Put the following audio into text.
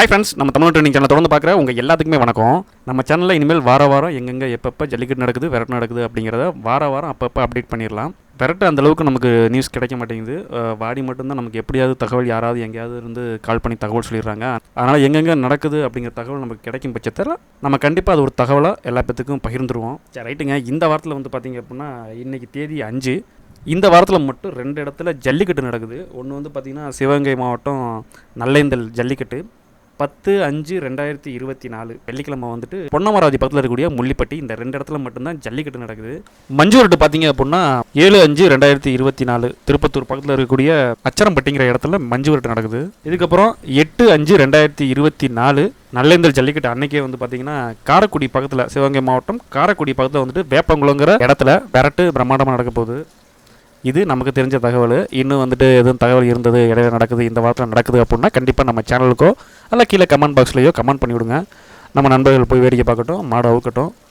Hi friends நம்ம Tamil training channel தொடர்ந்து பார்க்குற உங்கள் எல்லாத்துக்குமே வணக்கம். நம்ம சேனலில் இனிமேல் வார வாரம் எங்கெங்கே எப்பப்போ ஜல்லிக்கட்டு நடக்குது விரட்டு நடக்குது அப்படிங்கிறத வார வாரம் அப்பப்போ அப்டேட் பண்ணிடலாம். விரட்டு அந்த அளவுக்கு நமக்கு நியூஸ் கிடைக்க மாட்டேங்குது. வாடி மட்டும்தான் நமக்கு எப்படியாவது தகவல் யாராவது எங்கேயாவது இருந்து கால் பண்ணி தகவல் சொல்லிடுறாங்க. அதனால் எங்கெங்கே நடக்குது அப்படிங்கிற தகவல் நமக்கு கிடைக்கும் பட்சத்தில் நம்ம கண்டிப்பாக அது ஒரு தகவலாக எல்லா பேத்துக்கும் பகிர்ந்துருவோம். சரி ரைட்டுங்க இந்த வாரத்தில் வந்து பார்த்தீங்க அப்படின்னா இன்றைக்கி தேதி அஞ்சு. இந்த வாரத்தில் மட்டும் ரெண்டு இடத்துல ஜல்லிக்கட்டு நடக்குது. ஒன்று வந்து பார்த்திங்கன்னா சிவகங்கை மாவட்டம் நல்லேந்தல் ஜல்லிக்கட்டு. பத்து அஞ்சு ரெண்டாயிரத்தி இருபத்தி நாலு வெள்ளிக்கிழமை வந்துட்டு பொன்னமராவதி பக்கத்தில் இருக்கக்கூடிய முள்ளிப்பட்டி இந்த ரெண்டு இடத்துல மட்டும்தான் ஜல்லிக்கட்டு நடக்குது. மஞ்சூரட்டு பார்த்தீங்க அப்படின்னா ஏழு அஞ்சு ரெண்டாயிரத்தி இருபத்தி நாலு திருப்பத்தூர் பக்கத்தில் இருக்கக்கூடிய அச்சரம்பட்டிங்கிற இடத்துல மஞ்சுவரட்டு நடக்குது. இதுக்கப்புறம் எட்டு அஞ்சு ரெண்டாயிரத்தி இருபத்தி நாலு நல்லேந்தல் ஜல்லிக்கட்டு அன்னைக்கே வந்து பார்த்தீங்கன்னா காரைக்குடி பக்கத்தில் சிவகங்கை மாவட்டம் காரைக்குடி பக்கத்தில் வந்துட்டு வேப்பங்குளங்கிற இடத்துல விரட்டு பிரம்மாண்டமாக நடக்க போகுது. இது நமக்கு தெரிஞ்ச தகவல். இன்னும் வந்துட்டு எதுவும் தகவல் இருந்தது இடையில நடக்குது இந்த வாரத்தில் நடக்குது அப்படின்னா கண்டிப்பாக நம்ம சேனலுக்கோ அல்ல கீழே கமெண்ட் பாக்ஸ்லேயோ கமெண்ட் பண்ணி விடுங்க நம்ம நண்பர்கள் போய் வேடிக்கை பார்க்கட்டும் மாடு அவுக்கட்டும்